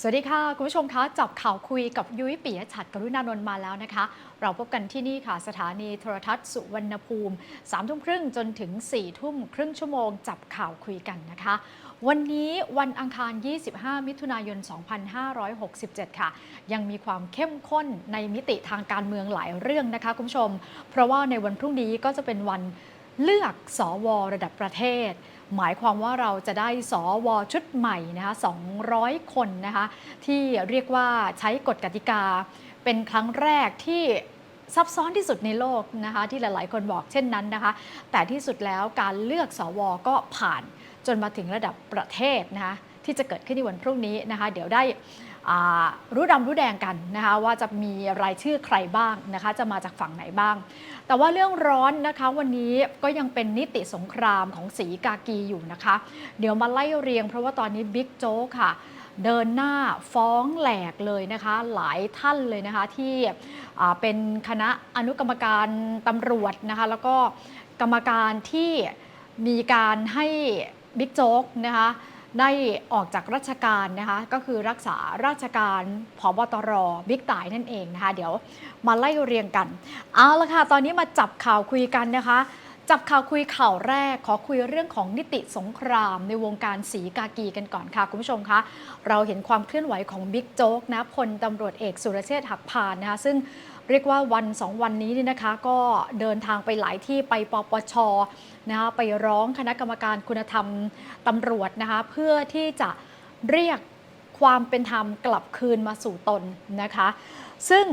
สวัสดีค่ะ คุณผู้ชมคะจับข่าวคุยกับยุ้ยปิยชัดกรุณานนท์มาแล้วนะคะ เราพบกันที่นี่ค่ะ สถานีโทรทัศน์สุวรรณภูมิ3ามทุ่มครึ่งจนถึง4ี่ทุ่มครึ่งชั่วโมง จับข่าวคุยกันนะคะ วันนี้วันอังคาร 25 มิถุนายน 2567 ค่ะ ยังมีความเข้มข้นในมิติทางการเมืองหลายเรื่องนะคะ คุณผู้ชม เพราะว่าในวันพรุ่งนี้ก็จะเป็นวันเลือกสอวระดับประเทศ หมายความว่าเราจะได้สวชุดใหม่นะคะ200 คนนะคะที่เรียกว่าใช้กฎกติกา เป็นครั้งแรกที่ซับซ้อนที่สุดในโลกนะคะที่หลายๆ คนบอกเช่นนั้นนะคะ แต่ที่สุดแล้วการเลือกสวก็ผ่านจนมาถึงระดับประเทศนะคะที่จะเกิดขึ้นในวันพรุ่งนี้นะคะ เดี๋ยวได้ รู้ดำรู้แดงกันนะคะว่าจะมีรายชื่อใครบ้างนะคะจะมาจากฝั่งไหนบ้าง แต่ว่าเรื่องร้อนนะคะวันนี้ก็ยังเป็นนิติสงครามของสีกากีอยู่นะคะ เดี๋ยวมาไล่เรียง เพราะว่าตอนนี้บิ๊กโจ๊กค่ะเดินหน้าฟ้องแหลกเลยนะคะ หลายท่านเลยนะคะที่เป็นคณะอนุกรรมการตำรวจนะคะแล้วก็กรรมการที่มีการให้บิ๊กโจ๊กนะคะ ได้ออกจากราชการนะคะก็คือรักษาราชการผบตรบิ๊กต่ายนั่นเองนะคะเดี๋ยวมาไล่เรียงกัน เอาละค่ะ ตอนนี้มาจับข่าวคุยกันนะคะ จับข่าวคุยข่าวแรก ขอคุยเรื่องของนิติสงคราม ในวงการสีกากีกันก่อนค่ะ คุณผู้ชมคะเราเห็นความเคลื่อนไหวของบิ๊กโจ๊กนะพลตำรวจเอกสุรเชษฐ์หักพานนะคะซึ่ง เรียกว่าวันสองวันนี้นี่นะคะก็เดินทางไปหลายที่ไปปปชนะคะไปร้องคณะกรรมการคุณธรรมตำรวจนะคะเพื่อที่จะเรียกความเป็นธรรมกลับคืนมาสู่ตนนะคะ ซึ่ง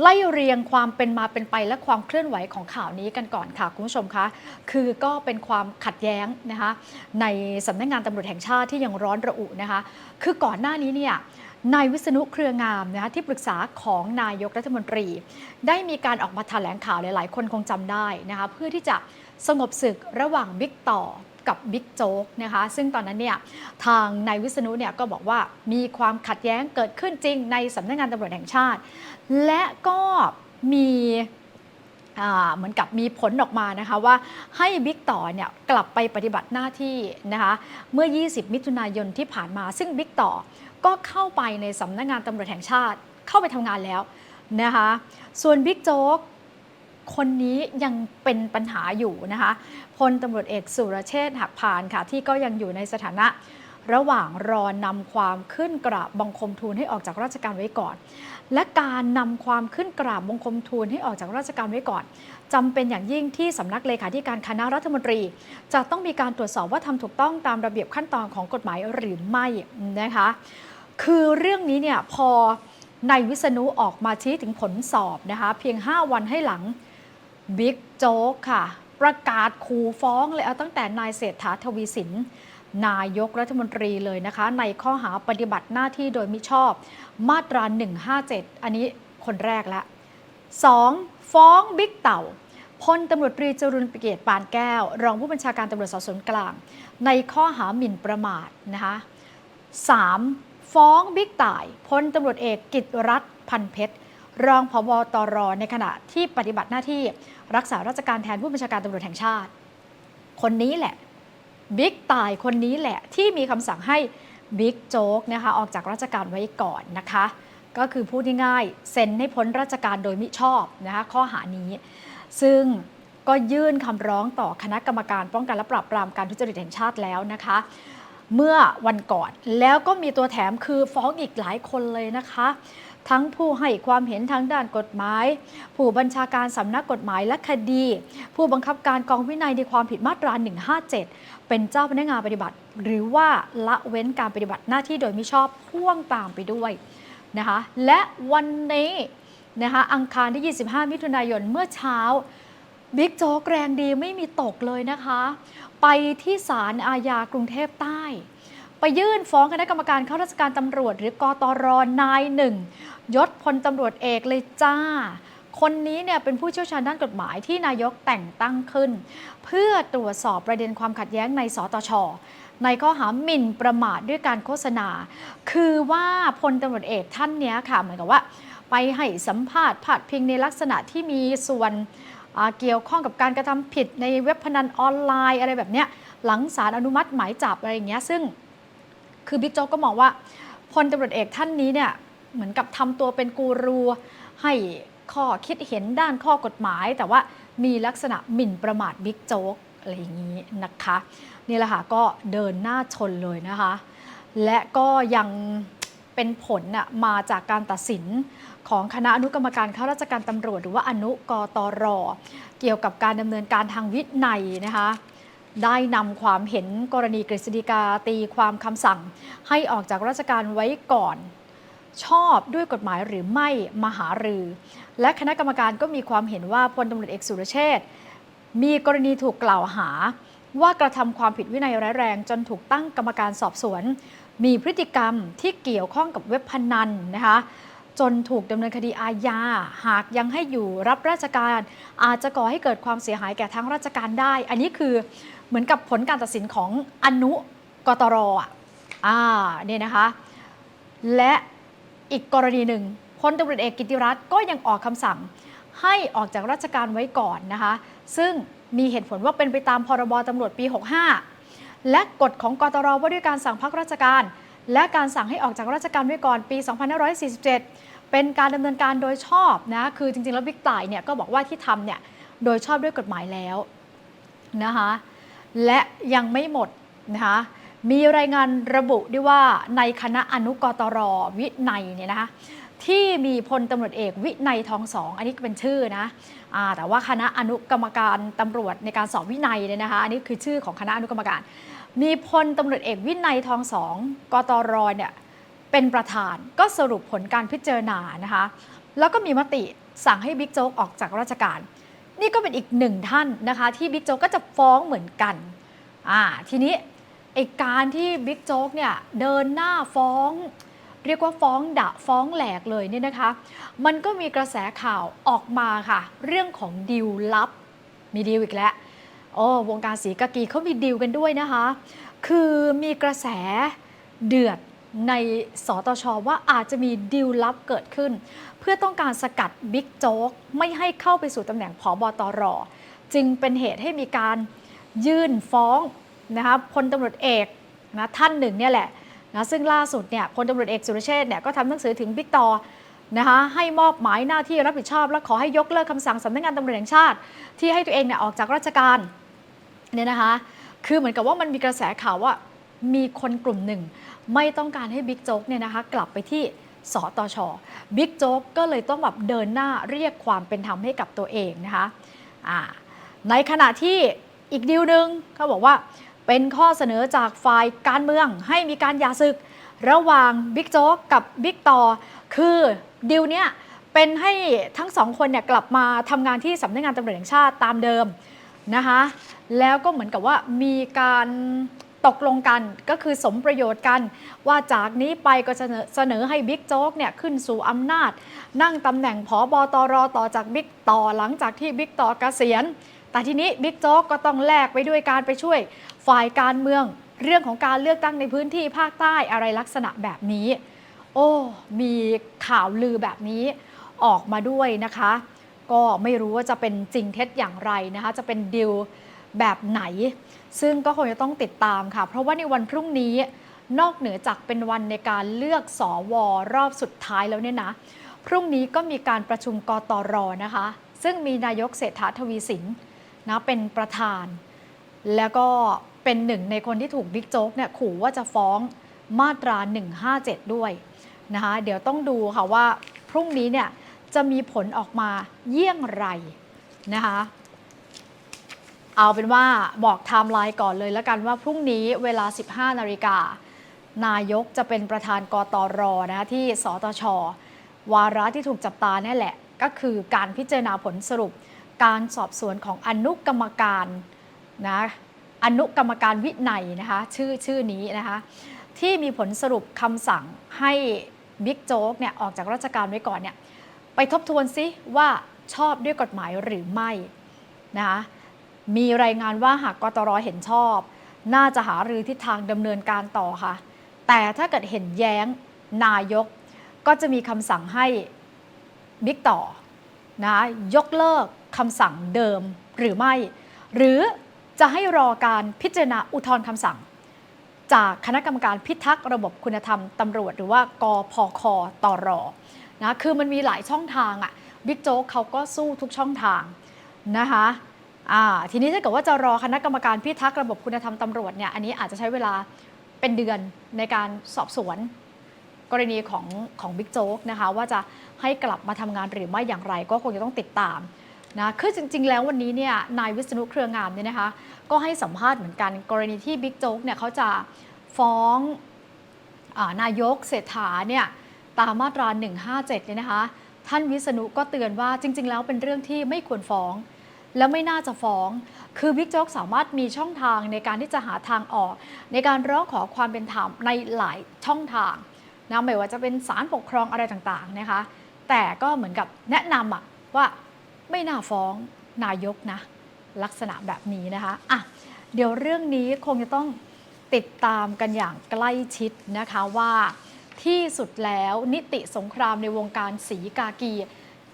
ไล่เรียงความเป็นมาเป็นไปและความเคลื่อนไหวของข่าวนี้กันก่อนค่ะ คุณผู้ชมคะ คือก็เป็นความขัดแย้งนะคะในสำนักงานตำรวจแห่งชาติที่ยังร้อนระอุนะคะ คือก่อนหน้านี้เนี่ย นายวิษณุเครืองามนะคะที่ปรึกษาของนายกรัฐมนตรี ได้มีการออกมาแถลงข่าวหลาย ๆ คนคงจำได้นะคะเพื่อที่จะสงบศึกระหว่างบิ๊กต่อกับบิ๊กโจ๊กนะคะซึ่งตอนนั้นเนี่ยทางนายวิษณุเนี่ยก็บอกว่ามีความขัดแย้งเกิดขึ้นจริงในสำนักงานตำรวจแห่งชาติ และก็มี เหมือนกับมีผลออกมานะคะว่าให้บิ๊กต่อเนี่ยกลับไปปฏิบัติหน้าที่นะคะเมื่อ 20 มิถุนายนที่ผ่านมา ซึ่งบิ๊กต่อก็เข้าไปในสำนักงานตำรวจแห่งชาติเข้าไปทำงานแล้วนะคะส่วนบิ๊กโจ๊กคนนี้ยังเป็นปัญหาอยู่นะคะพลตำรวจเอกสุรเชษฐ์หักพานค่ะที่ก็ยังอยู่ในสถานะ ระหว่างรอนำความขึ้นกราบบังคมทูลให้ออกจากราชการไว้ก่อน และการนำความขึ้นกราบบังคมทูลให้ออกจากราชการไว้ก่อนจำเป็นอย่างยิ่งที่สำนักเลขาธิการคณะรัฐมนตรี จะต้องมีการตรวจสอบว่าทำถูกต้องตามระเบียบขั้นตอนของกฎหมายหรือไม่นะคะ คือเรื่องนี้เนี่ยพอนายวิษณุออกมาชี้ถึงผลสอบนะคะ เพียง 5 วันให้หลังบิ๊กโจ๊กค่ะ ประกาศขู่ฟ้องเลยเอาตั้งแต่นายเศรษฐาทวีสิน นายกรัฐมนตรีเลยนะคะ ในข้อหาปฏิบัติหน้าที่โดยมิชอบ มาตรา 157 อันนี้คนแรกละ 2. ฟ้องบิ๊กเต่าพลตำรวจตรีจรุนเกียรติปานแก้ว รองผู้บัญชาการตำรวจสอบสวนกลาง ในข้อหาหมิ่นประมาทนะคะ 3. ฟ้องบิ๊กต่ายพลตำรวจเอกกิตรัฐพันเพชรรองพบตรในขณะที่ปฏิบัติหน้าที่รักษาราชการแทนผู้บัญชาการตำรวจแห่งชาติ คนนี้แหละ บิ๊กตายคนนี้แหละที่มีคำสั่งให้บิ๊กโจ๊กนะคะออกจากราชการไว้ก่อนนะคะ ก็คือพูดง่ายๆเซ็นให้พ้นราชการโดยมิชอบนะคะข้อหานี้ ซึ่งก็ยื่นคำร้องต่อคณะกรรมการป้องกันและปราบปรามการทุจริตแห่งชาติแล้วนะคะ เมื่อวันก่อนแล้วก็มีตัวแถมคือฟ้องอีกหลายคนเลยนะคะ ทั้งผู้ให้ความเห็นทางด้านกฎหมาย ผู้บัญชาการสำนักกฎหมายและคดี ผู้บังคับการกองวินัยในความผิดมาตรา 157 เป็นเจ้าพนักงานปฏิบัติ หรือว่าละเว้นการปฏิบัติหน้าที่โดยมิชอบพ่วงตามไปด้วยนะคะและวันนี้นะคะอังคารที่ 25 มิถุนายนเมื่อเช้าบิ๊กโจ๊กแรงดีไม่มีตกเลยนะคะ ไปที่ศาลอาญากรุงเทพใต้ ไปยื่นฟ้องคณะกรรมการข้าราชการตำรวจ หรือกตรนายหนึ่งยศพลตำรวจเอกเลยจ้า คนนี้เนี่ยเป็นผู้เชี่ยวชาญด้านกฎหมายที่นายกแต่งตั้งขึ้น เพื่อตรวจสอบประเด็นความขัดแย้งในสตชในข้อหาหมิ่นประมาทด้วยการโฆษณา คือว่าพลตำรวจเอกท่านเนี้ยค่ะเหมือนกับว่า ไปให้สัมภาษณ์ผัดพิงในลักษณะที่มีส่วนเกี่ยวข้องกับการกระทำผิดในเว็บพนันออนไลน์อะไรแบบเนี้ยหลังศาลอนุมัติหมายจับอะไรอย่างเงี้ยซึ่ง คือบิ๊กโจ๊กก็มองว่าพลตำรวจเอกท่านนี้เนี่ยเหมือนกับทำตัวเป็นกูรู ให้ข้อคิดเห็นด้านข้อกฎหมาย แต่ว่ามีลักษณะหมิ่นประมาทบิ๊กโจ๊กอะไรอย่างนี้นะคะนี่แหละค่ะก็เดินหน้าชนเลยนะคะ และก็ยังเป็นผลน่ะมาจากการตัดสินของคณะอนุกรรมการข้าราชการตำรวจ หรือว่าอนุกตร เกี่ยวกับการดำเนินการทางวินัยนะคะ ได้นำความเห็นกรณีกฤษฎีกาตีความคำสั่ง ให้ออกจากราชการไว้ก่อน ชอบด้วยกฎหมายหรือไม่มหารือ และคณะกรรมการก็มีความเห็นว่าพลตำรวจเอกสุรเชษฐ์มีกรณีถูกกล่าวหา ว่ากระทำความผิดวินัยร้ายแรงจนถูกตั้งกรรมการสอบสวน มีพฤติกรรมที่เกี่ยวข้องกับเว็บพนันนะคะจนถูกดำเนินคดีอาญา หากยังให้อยู่รับราชการ อาจจะก่อให้เกิดความเสียหายแก่ทั้งราชการได้ อันนี้คือ เหมือนกับผลการตัดสินของอนุกตรอะอ่าเนี่ยนะคะ และอีกกรณีหนึ่งพลตำรวจเอกกิติรัตน์ก็ยังออกคำสั่งให้ออกจากราชการไว้ก่อนนะคะ ซึ่งมีเหตุผลว่าเป็นไปตามพรบตำรวจปี 65 และกฎของกตรว่าด้วยการสั่งพักราชการ และการสั่งให้ออกจากราชการไว้ก่อนปี 2547 เป็นการดำเนินการโดยชอบนะคือจริงๆแล้วบิ๊กต่ายเนี่ยก็บอกว่าที่ทำเนี่ยโดยชอบด้วยกฎหมายแล้วนะคะ และยังไม่หมดนะคะมีรายงานระบุด้วยว่าในคณะอนุกตรวินัยเนี่ยนะคะที่มีพลตำรวจเอกวินัยทองสองอันนี้เป็นชื่อนะอแต่ว่าคณะอนุกรรมการตำรวจในการสอบวินัยเนี่ยนะคะอันนี้คือชื่อของคณะอนุกรรมการ มีพลตำรวจเอกวินัยทองสองกตรเนี่ยเป็นประธานก็สรุปผลการพิจารณานะคะแล้วก็มีมติสั่งให้บิ๊กโจ๊กออกจากราชการ นี่ก็เป็นอีกหนึ่งท่านนะคะ ที่บิ๊กโจ๊กก็จะฟ้องเหมือนกันอ่าทีนี้ไอการที่บิ๊กโจ๊กเนี่ยเดินหน้าฟ้อง เรียกว่าฟ้องดะฟ้องแหลกเลยเนี่ยนะคะ มันก็มีกระแสข่าวออกมาค่ะ เรื่องของดิวลับ มีดิวอีกแล้วโอ้วงการสีกากีเขามีดิวกันด้วยนะคะ คือมีกระแสเดือด ในสตชว่าอาจจะมีดิวลับเกิดขึ้น เพื่อต้องการสกัดบิ๊กโจ๊กไม่ให้เข้าไปสู่ตำแหน่งผอบอตร จึงเป็นเหตุให้มีการยื่นฟ้องนะคะพลตำรวจเอกนะท่านหนึ่งเนี่ยแหละนะซึ่งล่าสุดเนี่ยพลตำรวจเอกสุรเชษเนี่ยก็ทำหนังสือถึงบิ๊กต่อนะคะให้มอบหมายหน้าที่รับผิดชอบ และขอให้ยกเลิกคำสั่งสำนักงานตำรวจแห่งชาติ ที่ให้ตัวเองเนี่ยออกจากราชการเนี่ยนะคะคือเหมือนกับว่ามันมีกระแสข่าวว่ามีคนกลุ่มหนึ่ง ไม่ต้องการให้บิ๊กโจ๊กเนี่ยนะคะกลับไปที่สตชบิ๊กโจ๊กก็เลยต้องแบบเดินหน้าเรียกความเป็นธรรมให้กับตัวเองนะคะในขณะที่อีกดีลหนึ่งเขาบอกว่าเป็นข้อเสนอจากฝ่ายการเมืองให้มีการยาศึก ระหว่างบิ๊กโจ๊กกับบิ๊กต่อ คือดีลเนี้ยเป็นให้ทั้งสองคนเนี่ยกลับมาทำงานที่สำนักงานตำรวจแห่งชาติตามเดิมนะคะแล้วก็เหมือนกับว่ามีการ ตกลงกันก็คือสมประโยชน์กัน ว่าจากนี้ไปก็เสนอเสนอให้บิ๊กโจ๊กเนี่ยขึ้นสู่อำนาจ นั่งตำแหน่งผอบอตรต่อจากบิ๊กต่อหลังจากที่บิ๊กต่อเกษียณ แต่ทีนี้บิ๊กโจ๊กก็ต้องแลกไปด้วยการไปช่วยฝ่ายการเมือง เรื่องของการเลือกตั้งในพื้นที่ภาคใต้อะไรลักษณะแบบนี้ โอ้มีข่าวลือแบบนี้ออกมาด้วยนะคะ ก็ไม่รู้ว่าจะเป็นจริงเท็จอย่างไรนะคะ จะเป็นดิว แบบไหน ซึ่งก็คงจะต้องติดตามค่ะ เพราะว่าในวันพรุ่งนี้นอกเหนือจากเป็นวันในการเลือกสอวอรอบสุดท้ายแล้วเนี่ยนะ พรุ่งนี้ก็มีการประชุมกตรนะคะ ซึ่งมีนายกเศรษฐาทวีสินนะเป็นประธาน แล้วก็เป็นหนึ่งในคนที่ถูกบิ๊กโจ๊กเนี่ยขู่ว่าจะฟ้องมาตรา 157 ด้วยนะคะเดี๋ยวต้องดูค่ะว่าพรุ่งนี้เนี่ยจะมีผลออกมาเยี่ยงไรนะคะ เอาเป็นว่าบอกไทม์ไลน์ก่อนเลยแล้วกันว่าพรุ่งนี้เวลา 15 นาฬิกานายกจะเป็นประธานกตรนะคะที่สตช วาระที่ถูกจับตาเนี่ยแหละ ก็คือการพิจารณาผลสรุป การสอบสวนของอนุกรรมการนะอนุกรรมการวินัยนะคะชื่อชื่อนี้นะคะที่มีผลสรุปคำสั่งให้บิ๊กโจ๊กเนี่ยออกจากราชการไว้ก่อนเนี่ยไปทบทวนซิว่าชอบด้วยกฎหมายหรือไม่นะคะ มีรายงานว่าหากกตรเห็นชอบ น่าจะหารือทิศทางดำเนินการต่อค่ะ แต่ถ้าเกิดเห็นแย้งนายก ก็จะมีคำสั่งให้บิ๊กต่อนะยกเลิกคำสั่งเดิมหรือไม่ หรือจะให้รอการพิจารณาอุทธรณ์คำสั่ง จากคณะกรรมการพิทักษ์ระบบคุณธรรมตำรวจ หรือว่ากพคตรนะคือมันมีหลายช่องทางอะ่ะบิ๊กโจ๊กเขาก็สู้ทุกช่องทางนะคะ อ่าทีนี้ถ้าเกิดว่าจะรอคณะกรรมการพิทักษ์ระบบคุณธรรมตำรวจเนี่ยอันนี้อาจจะใช้เวลาเป็นเดือนในการสอบสวน กรณีของของบิ๊กโจ๊กนะคะว่าจะให้กลับมาทำงานหรือไม่อย่างไร ก็คงจะต้องติดตามนะคือจริง ๆ แล้ววันนี้เนี่ยนายวิษณุเครืองามเนี่ยนะคะก็ให้สัมภาษณ์เหมือนกัน กรณีที่บิ๊กโจ๊กเนี่ยเขาจะฟ้องอนายกเศรษฐาเนี่ยตามมาตรา 157เนี่ยนะคะท่านวิษณุก็เตือนว่าจริง ๆ แล้วเป็นเรื่องที่ไม่ควรฟ้อง แล้วไม่น่าจะฟ้อง คือบิ๊กโจ๊กสามารถมีช่องทางในการที่จะหาทางออก ในการร้องขอความเป็นธรรมในหลายช่องทางนะไม่ว่าจะเป็นศาลปกครองอะไรต่างๆนะคะ แต่ก็เหมือนกับแนะนำอะว่าไม่น่าฟ้องนายกนะ ลักษณะแบบนี้นะคะอะเดี๋ยวเรื่องนี้คงจะต้องติดตามกันอย่างใกล้ชิดนะคะว่าที่สุดแล้วนิติสงครามในวงการสีกากี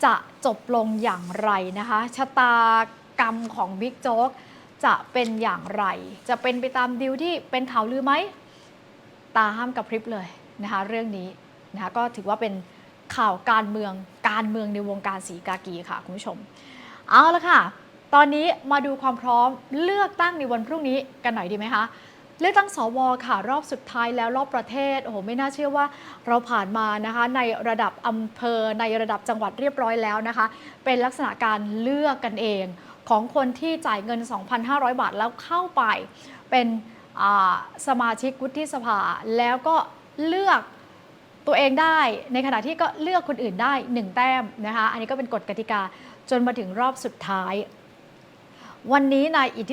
จะจบลงอย่างไรนะคะชะตากรรมของบิ๊กโจ๊กจะเป็นอย่างไร จะเป็นไปตามดิวที่เป็นข่าวลือไหม ตาห้ามกระพริบเลยนะคะเรื่องนี้นะคะก็ถือว่าเป็นข่าวการเมืองการเมืองในวงการสีกากีค่ะคุณผู้ชม เอาละค่ะ ตอนนี้มาดูความพร้อมเลือกตั้งในวันพรุ่งนี้กันหน่อยดีไหมคะ เลือกตั้งสวค่ะรอบสุดท้ายแล้วรอบประเทศโอ้โหไม่น่าเชื่อว่าเราผ่านมานะคะในระดับอำเภอในระดับจังหวัดเรียบร้อยแล้วนะคะ เป็นลักษณะการเลือกกันเองของคนที่จ่ายเงิน 2,500 บาทแล้วเข้าไปเป็นสมาชิกวุฒิสภา แล้วก็เลือกตัวเองได้ในขณะที่ก็เลือกคนอื่นได้ 1 แต้มนะคะอันนี้ก็เป็นกฎกติกาจนมาถึงรอบสุดท้าย วันนี้นายอิท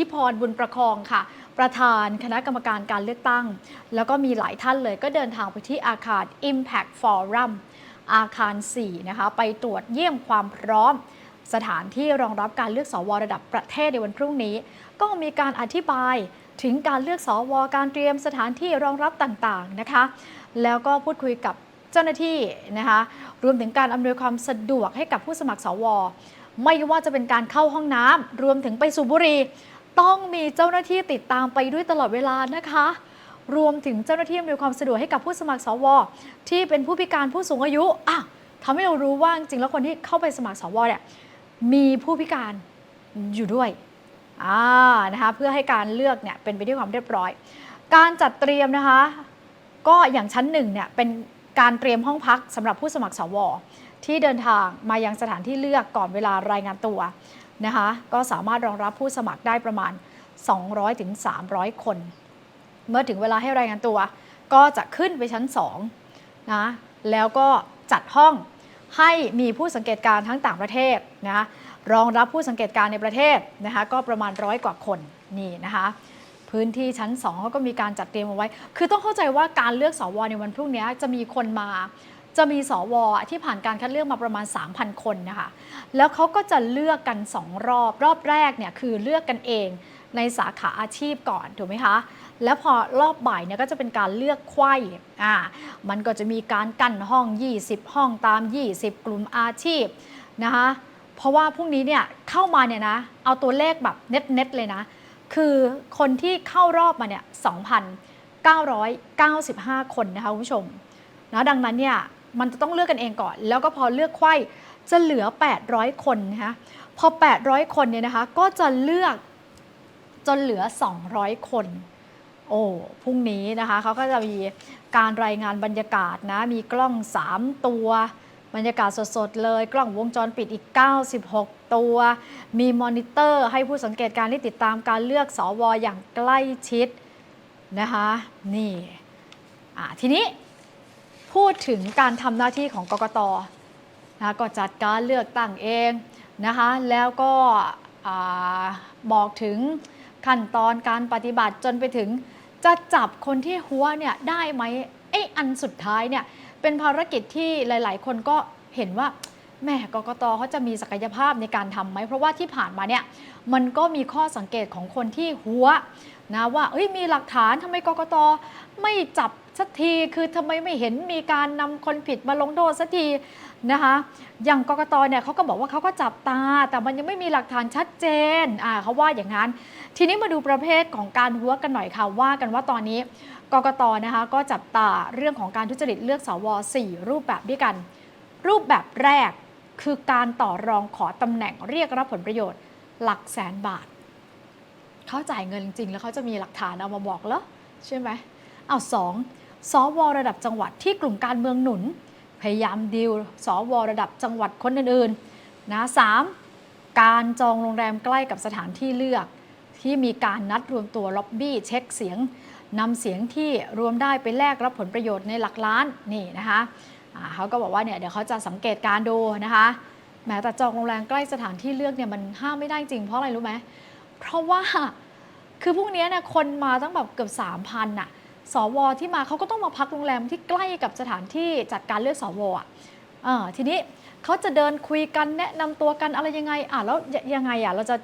ธิพรบุญประคองค่ะ ประธานคณะกรรมการการเลือกตั้ง แล้วก็มีหลายท่านเลยก็เดินทางไปที่อาคาร Impact Forum อาคาร 4 นะคะ ไปตรวจเยี่ยมความพร้อม สถานที่รองรับการเลือกสวระดับประเทศในวันพรุ่งนี้ ก็มีการอธิบายถึงการเลือกสวการเตรียมสถานที่รองรับต่างๆนะคะ แล้วก็พูดคุยกับเจ้าหน้าที่นะคะรวมถึงการอำนวยความสะดวกให้กับผู้สมัครสว ไม่ว่าจะเป็นการเข้าห้องน้ำรวมถึงไปสูบบุหรี่ ต้องมีเจ้าหน้าที่ติดตามไปด้วยตลอดเวลานะคะ รวมถึงเจ้าหน้าที่อำนวยความสะดวกให้กับผู้สมัครสว ที่เป็นผู้พิการผู้สูงอายุอะทำให้เรารู้ว่าจริงแล้วคนที่เข้าไปสมัครสวเนี่ยมีผู้พิการอยู่ด้วยอ่านะคะเพื่อให้การเลือกเนี่ยเป็นไปด้วยความเรียบร้อย การจัดเตรียมนะคะ ก็อย่างชั้นหนึ่งเนี่ยเป็นการเตรียมห้องพักสำหรับผู้สมัครสวที่เดินทางมายังสถานที่เลือกก่อนเวลารายงานตัว นะคะ ก็สามารถรองรับผู้สมัครได้ประมาณ 200-300ถึง300 คน เมื่อถึงเวลาให้รายงานตัว ก็จะขึ้นไปชั้น2นะแล้วก็จัดห้องให้มีผู้สังเกตการณ์ทั้งต่างประเทศนะรองรับผู้สังเกตการณ์ในประเทศนะคะก็ประมาณร้อยกว่าคนนี่นะคะพื้นที่ชั้น2เขาก็มีการจัดเตรียมเอาไว้ คือต้องเข้าใจว่าการเลือกสวในวันพรุ่งนี้จะมีคนมา จะมีสวที่ผ่านการคัดเลือกมาประมาณ 3,000 คนนะคะ แล้วเขาก็จะเลือกกัน 2 รอบ รอบแรกเนี่ยคือเลือกกันเองในสาขาอาชีพก่อนถูกไหมคะ แล้วพอรอบบ่ายเนี่ยก็จะเป็นการเลือกไขว้อ่า มันก็จะมีการกั้นห้อง 20 ห้องตาม 20 กลุ่มอาชีพนะคะ เพราะว่าพรุ่งนี้เนี่ยเข้ามาเนี่ยนะ เอาตัวเลขแบบเน็ตๆเลยนะ คือคนที่เข้ารอบมาเนี่ย2,995 คนนะคะคุณผู้ชมนะดังนั้นเนี่ย มันจะต้องเลือกกันเองก่อน แล้วก็พอเลือกไข้จะเหลือ 800 คนนะคะพอ 800 คนเนี่ยนะคะก็จะเลือกจนเหลือ 200 คน โอ้พรุ่งนี้นะคะเขาก็จะมีการรายงานบรรยากาศนะมีกล้อง 3 ตัว บรรยากาศสดๆเลย กล้องวงจรปิดอีก 96 ตัว มีมอนิเตอร์ให้ผู้สังเกตการณ์ที่ติดตามการเลือกสอวออย่างใกล้ชิดนะคะนี่ทีนี้ พูดถึงการทำหน้าที่ของกกตนะก็จัดการเลือกตั้งเองนะคะแล้วก็บอกถึงขั้นตอนการปฏิบัติจนไปถึงจะจับคนที่หัวเนี่ยได้ไหมไอ้อันสุดท้ายเนี่ยเป็นภารกิจที่หลาย ๆ คนก็เห็นว่าแม่กกตเขาจะมีศักยภาพในการทำไหมเพราะว่าที่ผ่านมาเนี่ยมันก็มีข้อสังเกตของคนที่หัวนะว่าเอ้ยมีหลักฐานทำไมกกตไม่จับ สักทีคือทำไมไม่เห็นมีการนำคนผิดมาลงโทษสักทีนะคะ อย่างกกตเนี่ยเขาก็บอกว่าเขาก็จับตา แต่มันยังไม่มีหลักฐานชัดเจนอ่าเขาว่าอย่างนั้น ทีนี้มาดูประเภทของการหัวกันหน่อยค่ะว่ากันว่าตอนนี้กกตนะคะก็จับตาเรื่องของการทุจริตเลือกสว4รูปแบบด้วยกัน รูปแบบแรกคือการต่อรองขอตำแหน่งเรียกรับผลประโยชน์หลักแสนบาทเขาจ่ายเงินจริงๆแล้วเขาจะมีหลักฐานเอามาบอกเหรอใช่ไหมเอาสอง สวระดับจังหวัดที่กลุ่มการเมืองหนุน พยายามดีลสวระดับจังหวัดคนอื่นๆนะสามการจองโรงแรมใกล้กับสถานที่เลือก ที่มีการนัดรวมตัวล็อบบี้เช็คเสียงนำเสียงที่รวมได้ไปแลกรับผลประโยชน์ในหลักล้านนี่นะคะเขาก็บอกว่าเนี่ยเดี๋ยวเขาจะสังเกตการดูนะคะแม้แต่จองโรงแรมใกล้สถานที่เลือกเนี่ยมันห้ามไม่ได้จริงเพราะอะไรรู้ไหมเพราะว่าคือพวกนี้เนี่ยคนมาตั้งแบบเกือบสามพันน่ะ สวที่มาเขาก็ต้องมาพักโรงแรมที่ใกล้กับสถานที่จัดการเลือกสวอะอทีนี้เขาจะเดินคุยกันแนะนำตัวกันอะไรยังไงอะแล้วยยังไงอะเราจะ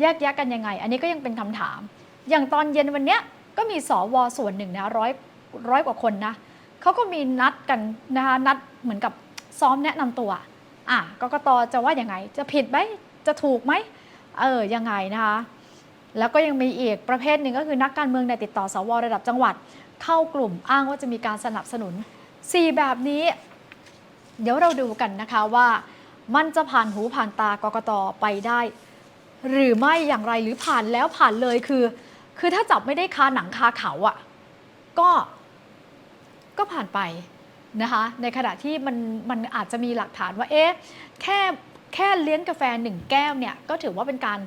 แยกแยะกันยังไง อันนี้ก็ยังเป็นคำถาม อย่างตอนเย็นวันเนี้ยก็มีสวส่วนหนึ่งนะร้อยร้อยกว่าคนนะเขาก็มีนัดกันนะคะนัดเหมือนกับซ้อมแนะนำตัวอะกกตจะว่าอยังไง จะผิดไหมจะถูกไหมเออยังไงนะคะแล้วก็ยังมีอีกประเภทหนึ่งก็คือนักการเมืองในติดต่อสวระดับจังหวัด เข้ากลุ่มอ้างว่าจะมีการสนับสนุน 4 แบบนี้ เดี๋ยวเราดูกันนะคะว่า มันจะผ่านหูผ่านตากกตไปได้ หรือไม่อย่างไรหรือผ่านแล้วผ่านเลยคือ คือถ้าจับไม่ได้คาหนังคาเขาอะ่ะก็ก็ผ่านไปนะคะในขณะที่มันมันอาจจะมีหลักฐานว่าเอ๊ะแค่แค่เลี้ยงกาแฟหนึ่งแก้วเนี่ยก็ถือว่าเป็นการ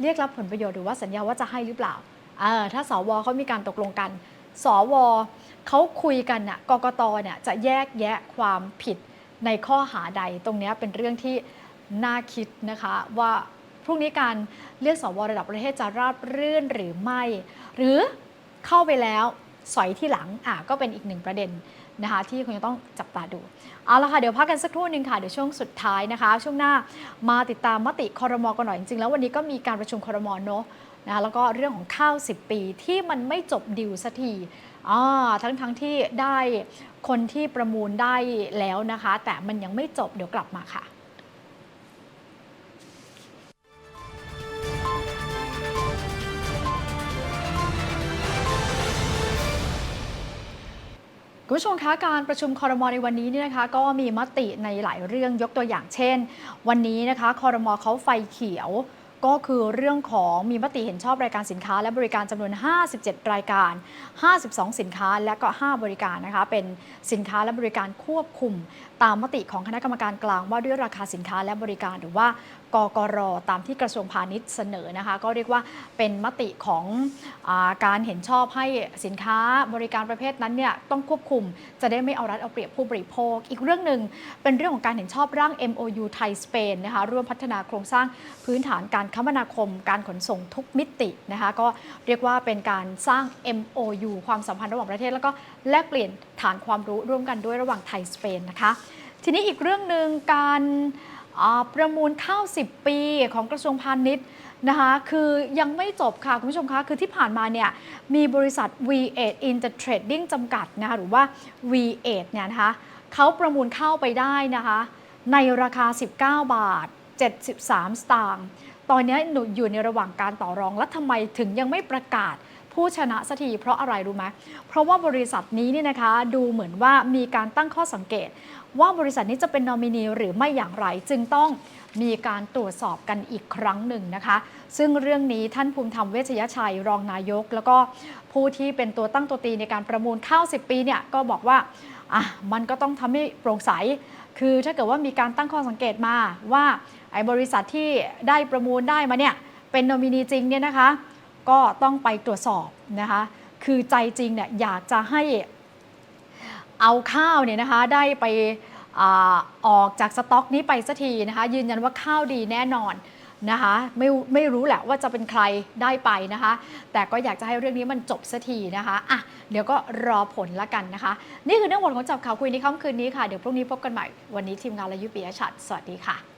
เรียกรับผลประโยชน์หรือว่าสัญญาว่าจะให้หรือเปล่าเออถ้าสวเขามีการตกลงกัน สวเขาคุยกันน่ะกกตเนี่ยจะแยกแยะความผิดในข้อหาใด ตรงเนี้ยเป็นเรื่องที่น่าคิดนะคะว่าพรุ่งนี้การเลือกสวระดับประเทศจะราบรื่นหรือไม่ หรือเข้าไปแล้วสอยที่หลังอะก็เป็นอีกหนึ่งประเด็นนะคะที่คงจะต้องจับตาดู เอาละค่ะ เดี๋ยวพักกันสักครู่หนึ่งค่ะ เดี๋ยวช่วงสุดท้ายนะคะ ช่วงหน้ามาติดตามมติคอรมอกันหน่อย จริงๆแล้ววันนี้ก็มีการประชุมคอรมอเนอะ นะแล้วก็เรื่องของข้าว 10 ปีที่มันไม่จบดิวสักทีทั้งทั้งๆที่ได้คนที่ประมูลได้แล้วนะคะ แต่มันยังไม่จบเดี๋ยวกลับมาค่ะคุณผู้ชมคะการประชุมคอรมอในวันนี้นี่นะคะ ก็มีมติในหลายเรื่องยกตัวอย่างเช่น วันนี้นะคะคอรมอเขาไฟเขียว ก็คือเรื่องของมีมติเห็นชอบรายการสินค้า และบริการจำนวน 57 รายการ 52 สินค้าและก็ 5 บริการนะคะ เป็นสินค้าและบริการควบคุม ตามมติของคณะกรรมการกลางว่าด้วยราคาสินค้าและบริการหรือว่า กกรตามที่กระทรวงพาณิชย์เสนอนะคะ ก็เรียกว่าเป็นมติของอาการเห็นชอบให้สินค้าบริการประเภทนั้นเนี่ยต้องควบคุมจะได้ไม่เอารัดเอาเปรียบผู้บริโภค อีกเรื่องหนึ่งเป็นเรื่องของการเห็นชอบร่าง MOU ไทยสเปนนะคะร่วมพัฒนาโครงสร้างพื้นฐานการคมนาคม การขนส่งทุกมิตินะคะก็เรียกว่าเป็นการสร้าง MOU ความสัมพันธ์ระหว่างประเทศ แล้วก็แลกเปลี่ยนฐานความรู้ร่วมกันด้วยระหว่างไทยสเปนนะคะ ทีนี้อีกเรื่องหนึ่งการ ประมูลข้าว 10 ปีของกระทรวงพาณิชย์นะคะคือยังไม่จบค่ะ คุณผู้ชมคะคือที่ผ่านมาเนี่ยมีบริษัท V8 Intertrading จำกัดนะคะหรือว่า V8 เนี่ยนะคะเขาประมูลข้าวไปได้นะคะในราคา 19 บาท 73 สตางค์ตอนนี้หนูอยู่ในระหว่างการต่อรองและทำไมถึงยังไม่ประกาศผู้ชนะสักทีเพราะอะไรรู้ไหมเพราะว่าบริษัทนี้เนี่ยนะคะดูเหมือนว่ามีการตั้งข้อสังเกต ว่าบริษัทนี้จะเป็นนอมินีหรือไม่อย่างไร จึงต้องมีการตรวจสอบกันอีกครั้งหนึ่งนะคะ ซึ่งเรื่องนี้ท่านภูมิธรรมเวชยชัยรองนายก แล้วก็ผู้ที่เป็นตัวตั้งตัวตีในการประมูลข้าว 10 ปีเนี่ยก็บอกว่าอะมันก็ต้องทำให้โปร่งใส คือถ้าเกิดว่ามีการตั้งข้อสังเกตมาว่าไอ้บริษัทที่ได้ประมูลได้มาเนี่ยเป็นนอมินีจริงเนี่ยนะคะ ก็ต้องไปตรวจสอบนะคะ คือใจจริงเนี่ยอยากจะให้ เอาข้าวเนี่ยนะคะได้ไปอออกจากสต็อกนี้ไปสักทีนะคะ ยืนยันว่าข้าวดีแน่นอนนะคะไม่ไม่รู้แหละว่าจะเป็นใครได้ไปนะคะ แต่ก็อยากจะให้เรื่องนี้มันจบสักทีนะคะอะเดี๋ยวก็รอผลละกันนะคะ นี่คือเรื่องหมดของจับข่าวคุยในค่ำคืนนี้ค่ะ เดี๋ยวพรุ่งนี้พบกันใหม่ วันนี้ทีมงานและยุปิยชัดสวัสดีค่ะ